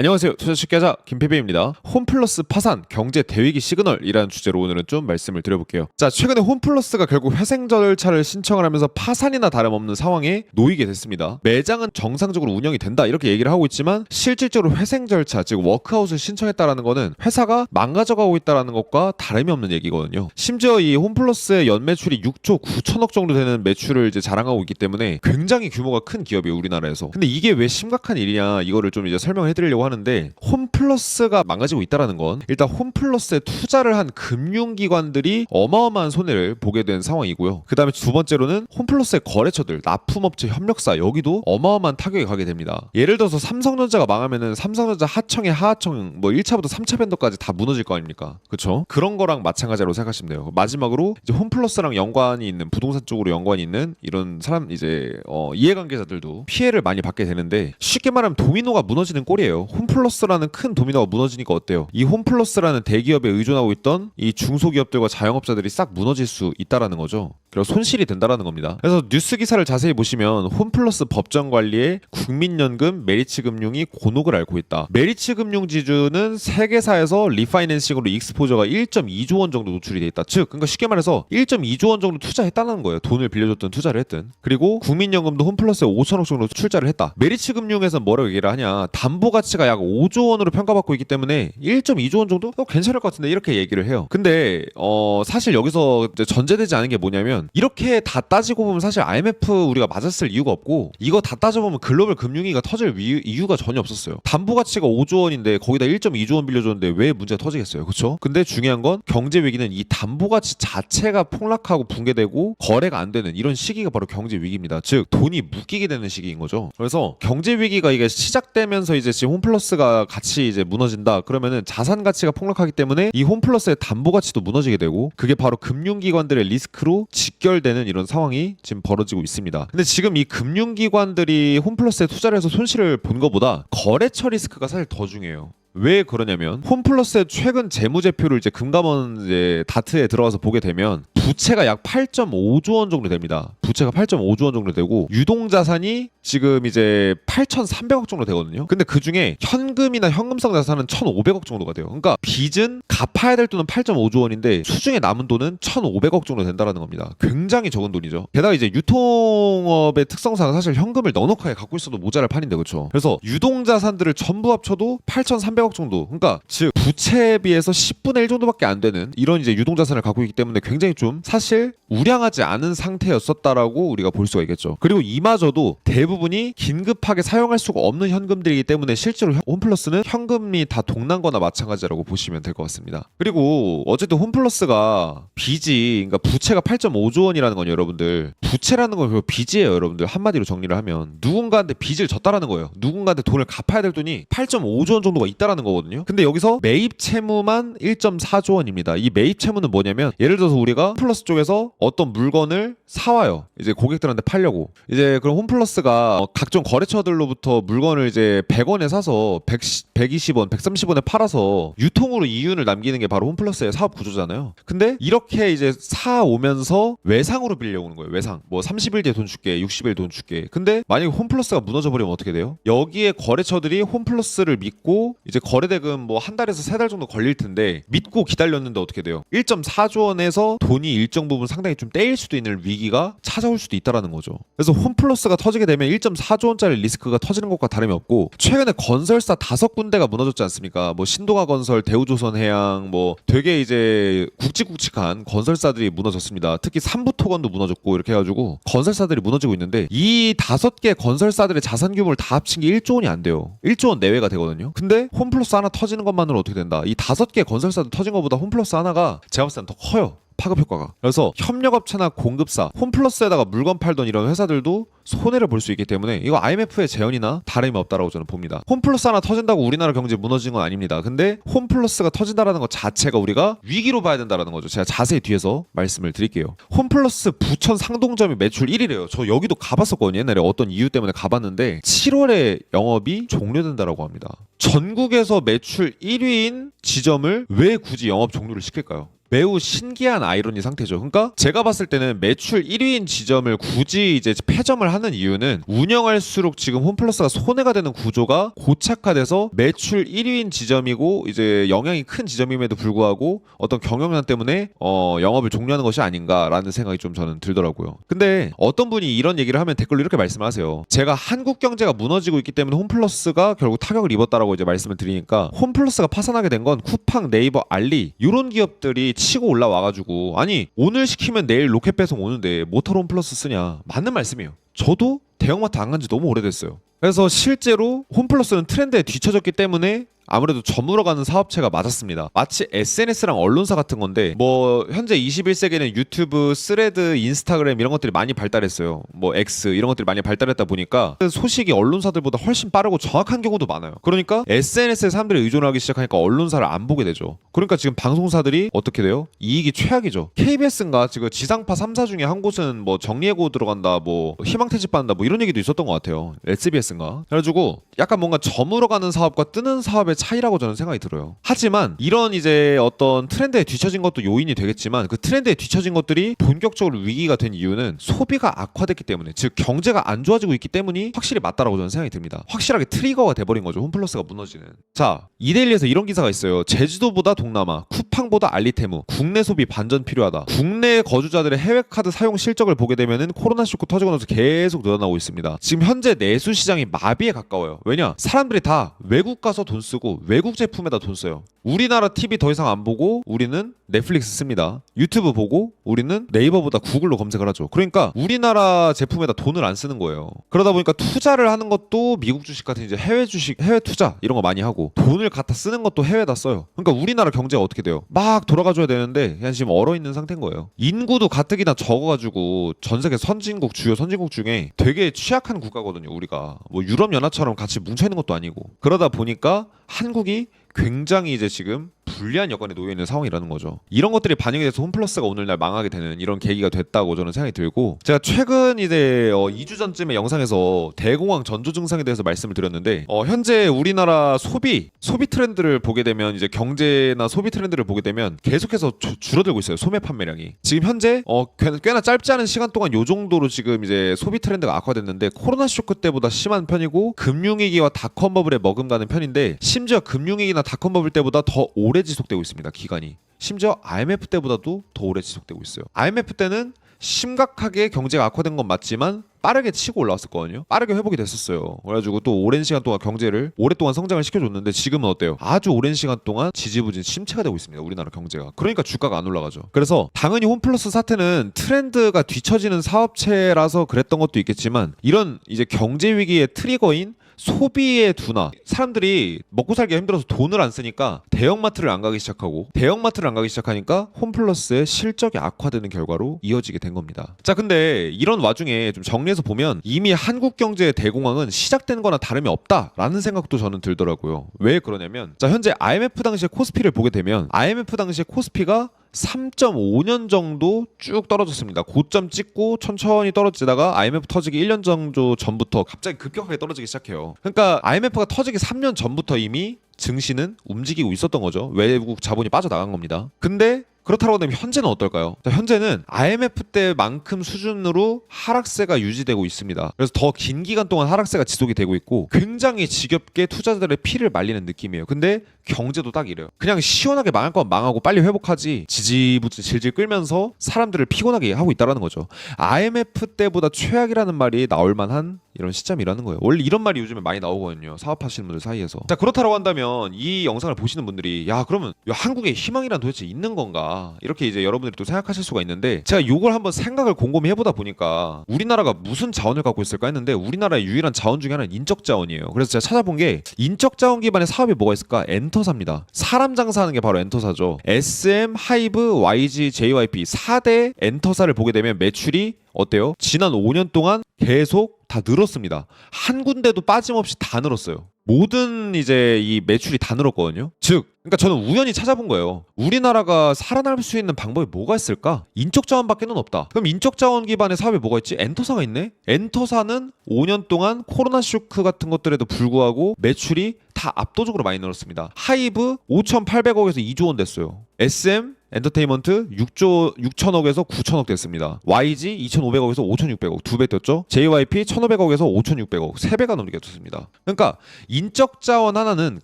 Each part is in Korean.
안녕하세요. 투자식계자 김PB입니다. 홈플러스 파산 경제 대위기 시그널이라는 주제로 오늘은 좀 말씀을 드려볼게요. 자, 최근에 홈플러스가 결국 회생 절차를 신청을 하면서 파산이나 다름없는 상황에 놓이게 됐습니다. 매장은 정상적으로 운영이 된다 이렇게 얘기를 하고 있지만 실질적으로 회생 절차, 즉 워크아웃을 신청했다라는 거는 회사가 망가져가고 있다라는 것과 다름이 없는 얘기거든요. 심지어 이 홈플러스의 연 매출이 6조 9천억 정도 되는 매출을 이제 자랑하고 있기 때문에 굉장히 규모가 큰 기업이에요 우리나라에서. 근데 이게 왜 심각한 일이냐 이거를 좀 이제 설명해드리려고 하는데 홈플러스가 망가지고 있다라는 건 일단 홈플러스에 투자를 한 금융기관들이 어마어마한 손해를 보게 된 상황이고요. 그 다음에 두 번째로는 홈플러스의 거래처들, 납품업체, 협력사 여기도 어마어마한 타격이 가게 됩니다. 예를 들어서 삼성전자가 망하면은 삼성전자 하청의 하하청 뭐 1차부터 3차 밴더까지 다 무너질 거 아닙니까? 그쵸? 그런 거랑 마찬가지로 생각하시면 돼요. 마지막으로 이제 홈플러스랑 연관이 있는 부동산 쪽으로 연관이 있는 이런 사람 이제 어, 이해관계자들도 피해를 많이 받게 되는데 쉽게 말하면 도미노가 무너지는 꼴이에요. 홈플러스라는 큰 도미노가 무너지니까 어때요? 이 홈플러스라는 대기업에 의존하고 있던 이 중소기업들과 자영업자들이 싹 무너질 수 있다라는 거죠. 그래서 손실이 된다라는 겁니다. 그래서 뉴스 기사를 자세히 보시면 홈플러스 법정 관리에 국민연금, 메리츠 금융이 곤혹을 앓고 있다. 메리츠 금융 지주는 세계사에서 리파이낸싱으로 익스포저가 1.2조 원 정도 노출이 돼 있다. 즉, 그러니까 쉽게 말해서 1.2조 원 정도 투자했다는 거예요. 돈을 빌려줬든 투자를 했든. 그리고 국민연금도 홈플러스에 5천억 정도 출자를 했다. 메리츠 금융에서 뭐라고 얘기를 하냐? 담보 가치가 약 5조 원으로 평가받고 있기 때문에 1.2조 원 정도 어, 괜찮을 것 같은데 이렇게 얘기를 해요. 근데 어, 사실 여기서 전제되지 않은 게 뭐냐면 이렇게 다 따지고 보면 사실 IMF 우리가 맞았을 이유가 없고 이거 다 따져보면 글로벌 금융위기가 터질 위- 이유가 전혀 없었어요. 담보 가치가 5조 원인데 거기다 1.2조 원 빌려줬는데 왜 문제가 터지겠어요? 그렇죠? 근데 중요한 건 경제 위기는 이 담보 가치 자체가 폭락하고 붕괴되고 거래가 안 되는 이런 시기가 바로 경제 위기입니다. 즉 돈이 묶이게 되는 시기인 거죠. 그래서 경제 위기가 이게 시작되면서 이제 지금 홈플러스 가 같이 이제 무너진다. 그러면은 자산 가치가 폭락하기 때문에 이 홈플러스의 담보 가치도 무너지게 되고 그게 바로 금융기관들의 리스크로 직결되는 이런 상황이 지금 벌어지고 있습니다. 근데 지금 이 금융기관들이 홈플러스에 투자를 해서 손실을 본 것보다 거래처 리스크가 사실 더 중요해요. 왜 그러냐면 홈플러스의 최근 재무제표를 이제 금감원 이제 다트에 들어가서 보게 되면 부채가 약 8.5조 원 정도 됩니다. 부채가 8.5조 원 정도 되고 유동 자산이 지금 이제 8,300억 정도 되거든요. 근데 그 중에 현금이나 현금성 자산은 1,500억 정도가 돼요. 그러니까 빚은 갚아야 될 돈은 8.5조 원인데 수중에 남은 돈은 1,500억 정도 된다라는 겁니다. 굉장히 적은 돈이죠. 게다가 이제 유통업의 특성상 사실 현금을 넉넉하게 갖고 있어도 모자랄 판인데 그렇죠. 그래서 유동 자산들을 전부 합쳐도 8,300억 정도. 그러니까 즉 부채에 비해서 10분의 1 정도밖에 안 되는 이런 이제 유동 자산을 갖고 있기 때문에 굉장히 좀 사실 우량하지 않은 상태였었다라고 우리가 볼 수가 있겠죠. 그리고 이마저도 대부분이 긴급하게 사용할 수가 없는 현금들이기 때문에 실제로 현- 홈플러스는 현금이 다 동난 거나 마찬가지라고 보시면 될 것 같습니다. 그리고 어쨌든 홈플러스가 빚이 그러니까 부채가 8.5조 원이라는 건 여러분들 부채라는 건 결국 빚이에요, 여러분들. 한마디로 정리를 하면 누군가한테 빚을 졌다라는 거예요. 누군가한테 돈을 갚아야 될 돈이 8.5조 원 정도가 있다라는 거거든요. 근데 여기서 매입 채무만 1.4조 원입니다. 이 매입 채무는 뭐냐면 예를 들어서 우리가 홈플러스 쪽에서 어떤 물건을 사와요. 이제 고객들한테 팔려고. 이제 그럼 홈플러스가 어, 각종 거래처들로부터 물건을 이제 100원에 사서 100, 120원, 130원에 팔아서 유통으로 이윤을 남기는 게 바로 홈플러스의 사업 구조잖아요. 근데 이렇게 이제 사 오면서 외상으로 빌려오는 거예요. 외상. 뭐 30일 뒤에 돈 줄게, 60일 돈 줄게. 근데 만약에 홈플러스가 무너져 버리면 어떻게 돼요? 여기에 거래처들이 홈플러스를 믿고 이제 거래대금 뭐 한 달에서 세 달 정도 걸릴 텐데 믿고 기다렸는데 어떻게 돼요? 1.4조 원에서 돈이 일정 부분 상당히 좀 떼일 수도 있는 위기가 찾아올 수도 있다라는 거죠. 그래서 홈플러스가 터지게 되면 1.4조 원짜리 리스크가 터지는 것과 다름이 없고 최근에 건설사 다섯 군데가 무너졌지 않습니까? 뭐 신동아 건설, 대우조선해양 뭐 되게 이제 굵직굵직한 건설사들이 무너졌습니다. 특히 삼부토건도 무너졌고 이렇게 해가지고 건설사들이 무너지고 있는데 이 다섯 개 건설사들의 자산 규모를 다 합친 게 1조 원이 안 돼요. 1조 원 내외가 되거든요. 근데 홈플러스 하나 터지는 것만으로 어떻게 된다? 이 다섯 개 건설사들 터진 것보다 홈플러스 하나가 제가 봤을 때는 더 커요. 파급 효과가. 그래서 협력업체나 공급사, 홈플러스에다가 물건 팔던 이런 회사들도 손해를 볼 수 있기 때문에 이거 IMF의 재현이나 다름이 없다라고 저는 봅니다. 홈플러스 하나 터진다고 우리나라 경제 무너지는 건 아닙니다. 근데 홈플러스가 터진다라는 것 자체가 우리가 위기로 봐야 된다라는 거죠. 제가 자세히 뒤에서 말씀을 드릴게요. 홈플러스 부천 상동점이 매출 1위래요. 저 여기도 가봤었거든요. 옛날에 어떤 이유 때문에 가봤는데 7월에 영업이 종료된다라고 합니다. 전국에서 매출 1위인 지점을 왜 굳이 영업 종료를 시킬까요? 매우 신기한 아이러니 상태죠. 그러니까 제가 봤을 때는 매출 1위인 지점을 굳이 이제 폐점을 하는 이유는 운영할수록 지금 홈플러스가 손해가 되는 구조가 고착화돼서 매출 1위인 지점이고 이제 영향이 큰 지점임에도 불구하고 어떤 경영난 때문에 어 영업을 종료하는 것이 아닌가라는 생각이 좀 저는 들더라고요. 근데 어떤 분이 이런 얘기를 하면 댓글로 이렇게 말씀하세요. 제가 한국 경제가 무너지고 있기 때문에 홈플러스가 결국 타격을 입었다라고 이제 말씀을 드리니까 홈플러스가 파산하게 된 건 쿠팡, 네이버, 알리 이런 기업들이 치고 올라와가지고 아니 오늘 시키면 내일 로켓 배송 오는데 모터홈 플러스 쓰냐 맞는 말씀이에요. 저도 대형마트 안 간 지 너무 오래됐어요. 그래서 실제로 홈플러스는 트렌드에 뒤처졌기 때문에 아무래도 저물어 가는 사업체가 맞았습니다. 마치 SNS랑 언론사 같은 건데 뭐 현재 21세기는 유튜브, 스레드, 인스타그램 이런 것들이 많이 발달했어요. 뭐 X 이런 것들이 많이 발달했다 보니까 소식이 언론사들보다 훨씬 빠르고 정확한 경우도 많아요. 그러니까 SNS에 사람들이 의존하기 시작하니까 언론사를 안 보게 되죠. 그러니까 지금 방송사들이 어떻게 돼요? 이익이 최악이죠. KBS인가 지금 지상파 3사 중에 한 곳은 뭐 정리해고 들어간다, 뭐 희망퇴직 받는다, 뭐 이런 얘기도 있었던 것 같아요. SBS 인가. 그래가지고 약간 뭔가 저물어가는 사업과 뜨는 사업의 차이라고 저는 생각이 들어요. 하지만 이런 이제 어떤 트렌드에 뒤처진 것도 요인이 되겠지만 그 트렌드에 뒤처진 것들이 본격적으로 위기가 된 이유는 소비가 악화됐기 때문에 즉 경제가 안 좋아지고 있기 때문이 확실히 맞다라고 저는 생각이 듭니다. 확실하게 트리거가 돼버린 거죠. 홈플러스가 무너지는. 자 이데일리에서 이런 기사가 있어요. 제주도보다 동남아, 쿠팡보다 알리테무, 국내 소비 반전 필요하다. 국내 거주자들의 해외 카드 사용 실적을 보게 되면은 코로나 쇼크 터지고 나서 계속 늘어나고 있습니다. 지금 현재 내수 시장 이 마비에 가까워요. 왜냐? 사람들이 다 외국 가서 돈 쓰고 외국 제품에다 돈 써요. 우리나라 TV 더 이상 안 보고 우리는 넷플릭스 씁니다. 유튜브 보고 우리는 네이버보다 구글로 검색을 하죠. 그러니까 우리나라 제품에다 돈을 안 쓰는 거예요. 그러다 보니까 투자를 하는 것도 미국 주식 같은 이제 해외 주식, 해외 투자 이런 거 많이 하고 돈을 갖다 쓰는 것도 해외다 써요. 그러니까 우리나라 경제가 어떻게 돼요? 막 돌아가줘야 되는데 그냥 지금 얼어 있는 상태인 거예요. 인구도 가뜩이나 적어가지고 전 세계 선진국 주요 선진국 중에 되게 취약한 국가거든요. 우리가 뭐 유럽 연합처럼 같이 뭉쳐 있는 것도 아니고. 그러다 보니까 한국이 굉장히 이제 지금 불리한 여건에 놓여 있는 상황이라는 거죠. 이런 것들이 반영이 돼서 홈플러스가 오늘날 망하게 되는 이런 계기가 됐다고 저는 생각이 들고 제가 최근 이제 어 2주 전쯤에 영상에서 대공황 전조 증상에 대해서 말씀을 드렸는데 어 현재 우리나라 소비 소비 트렌드를 보게 되면 이제 경제나 소비 트렌드를 보게 되면 계속해서 주- 줄어들고 있어요. 소매 판매량이. 지금 현재 어 꽤- 꽤나 짧지 않은 시간 동안 요 정도로 지금 이제 소비 트렌드가 악화됐는데 코로나 쇼크 때보다 심한 편이고 금융위기와 닷컴 버블에 머금가는 편인데 심지어 금융위기나 닷컴 버블 때보다 더 오래 지속되고 있습니다. 기간이. 심지어 IMF 때보다도 더 오래 지속되고 있어요. IMF 때는 심각하게 경제가 악화된 건 맞지만 빠르게 치고 올라왔었거든요. 빠르게 회복이 됐었어요. 그래가지고 또 오랜 시간 동안 경제를 오랫동안 성장을 시켜줬는데 지금은 어때요? 아주 오랜 시간 동안 지지부진 침체가 되고 있습니다. 우리나라 경제가. 그러니까 주가가 안 올라가죠. 그래서 당연히 홈플러스 사태는 트렌드가 뒤처지는 사업체라서 그랬던 것도 있겠지만 이런 이제 경제 위기의 트리거인 소비의 둔화. 사람들이 먹고 살기 힘들어서 돈을 안 쓰니까 대형마트를 안 가기 시작하고 대형마트를 안 가기 시작하니까 홈플러스의 실적이 악화되는 결과로 이어지게 된 겁니다. 자 근데 이런 와중에 좀 정리해서 보면 이미 한국 경제의 대공황은 시작된 거나 다름이 없다라는 생각도 저는 들더라고요. 왜 그러냐면 자 현재 IMF 당시의 코스피를 보게 되면 IMF 당시의 코스피가 3.5년 정도 쭉 떨어졌습니다. 고점 찍고 천천히 떨어지다가 IMF 터지기 1년 정도 전부터 갑자기 급격하게 떨어지기 시작해요. 그러니까 IMF가 터지기 3년 전부터 이미 증시는 움직이고 있었던 거죠. 외국 자본이 빠져나간 겁니다. 근데 그렇다고 하면 현재는 어떨까요? 자, 현재는 IMF 때만큼 수준으로 하락세가 유지되고 있습니다. 그래서 더 긴 기간 동안 하락세가 지속이 되고 있고 굉장히 지겹게 투자자들의 피를 말리는 느낌이에요. 근데 경제도 딱 이래요. 그냥 시원하게 망할 건 망하고 빨리 회복하지 지지부진 질질 끌면서 사람들을 피곤하게 하고 있다라는 거죠. IMF 때보다 최악이라는 말이 나올 만한 이런 시점이라는 거예요. 원래 이런 말이 요즘에 많이 나오거든요. 사업하시는 분들 사이에서. 자 그렇다고 한다면 이 영상을 보시는 분들이 야 그러면 야, 한국에 희망이란 도대체 있는 건가? 이렇게 이제 여러분들이 또 생각하실 수가 있는데 제가 요걸 한번 생각을 곰곰이 해보다 보니까 우리나라가 무슨 자원을 갖고 있을까 했는데 우리나라의 유일한 자원 중에 하나는 인적 자원이에요. 그래서 제가 찾아본 게 인적 자원 기반의 사업이 뭐가 있을까? 엔터사입니다. 사람 장사하는 게 바로 엔터사죠. SM, 하이브, YG, JYP 4대 엔터사를 보게 되면 매출이 어때요? 지난 5년 동안 계속 다 늘었습니다. 한 군데도 빠짐없이 다 늘었어요. 모든 이제 이 매출이 다 늘었거든요. 즉, 그러니까 저는 우연히 찾아본 거예요. 우리나라가 살아남을 수 있는 방법이 뭐가 있을까? 인적 자원밖에는 없다. 그럼 인적 자원 기반의 사업이 뭐가 있지? 엔터사가 있네. 엔터사는 5년 동안 코로나 쇼크 같은 것들에도 불구하고 매출이 다 압도적으로 많이 늘었습니다. 하이브 5,800억에서 2조 원 됐어요. SM 엔터테인먼트 6조 6천억에서 9천억 됐습니다. YG 2,500억에서 5,600억 두 배 뛰었죠. JYP 1,500억에서 5,600억 세 배가 넘게 뛰었습니다. 그러니까 인적 자원 하나는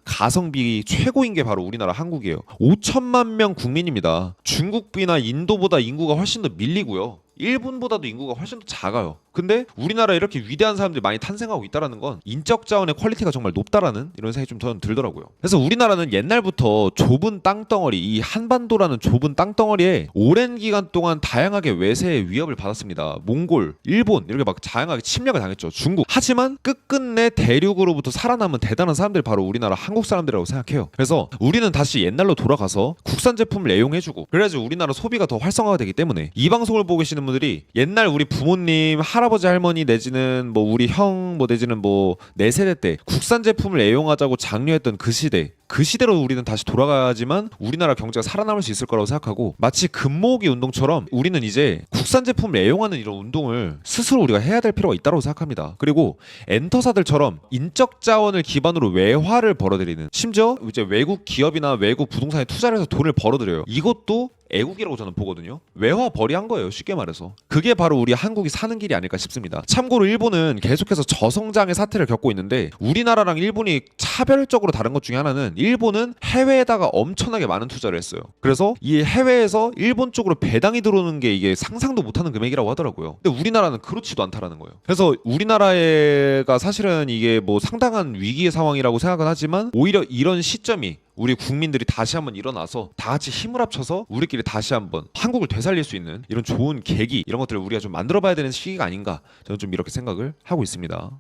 가성비 최고인 게 바로 우리나라 한국이에요. 5천만 명 국민입니다. 중국이나 인도보다 인구가 훨씬 더 밀리고요. 일본보다도 인구가 훨씬 더 작아요. 근데 우리나라에 이렇게 위대한 사람들이 많이 탄생하고 있다라는 건 인적 자원의 퀄리티가 정말 높다라는 이런 생각이 좀 저는 들더라고요. 그래서 우리나라는 옛날부터 좁은 땅덩어리, 이 한반도라는 좁은 땅덩어리에 오랜 기간 동안 다양하게 외세의 위협을 받았습니다. 몽골, 일본 이렇게 막 다양하게 침략을 당했죠. 중국. 하지만 끝끝내 대륙으로부터 살아남은 대단한 사람들이 바로 우리나라 한국 사람들이라고 생각해요. 그래서 우리는 다시 옛날로 돌아가서 국산 제품을 애용해주고 그래야지 우리나라 소비가 더 활성화가 되기 때문에 이 방송을 보고 계시는 분들이 옛날 우리 부모님, 할아버지, 할머니 내지는 뭐 우리 형 뭐 내지는 뭐 내 세대 때 국산 제품을 애용하자고 장려했던 그 시대 그 시대로 우리는 다시 돌아가야지만 우리나라 경제가 살아남을 수 있을 거라고 생각하고 마치 금모으기 운동처럼 우리는 이제 국산 제품을 애용하는 이런 운동을 스스로 우리가 해야 될 필요가 있다고 생각합니다. 그리고 엔터사들처럼 인적 자원을 기반으로 외화를 벌어들이는 심지어 이제 외국 기업이나 외국 부동산에 투자를 해서 돈을 벌어들여요. 이것도 애국이라고 저는 보거든요. 외화 벌이한 거예요. 쉽게 말해서. 그게 바로 우리 한국이 사는 길이 아닐까 싶습니다. 참고로 일본은 계속해서 저성장의 사태를 겪고 있는데 우리나라랑 일본이 차별적으로 다른 것 중에 하나는 일본은 해외에다가 엄청나게 많은 투자를 했어요. 그래서 이 해외에서 일본 쪽으로 배당이 들어오는 게 이게 상상도 못하는 금액이라고 하더라고요. 근데 우리나라는 그렇지도 않다라는 거예요. 그래서 우리나라가 사실은 이게 뭐 상당한 위기의 상황이라고 생각은 하지만 오히려 이런 시점이 우리 국민들이 다시 한번 일어나서 다 같이 힘을 합쳐서 우리끼리 다시 한번 한국을 되살릴 수 있는 이런 좋은 계기 이런 것들을 우리가 좀 만들어 봐야 되는 시기가 아닌가 저는 좀 이렇게 생각을 하고 있습니다.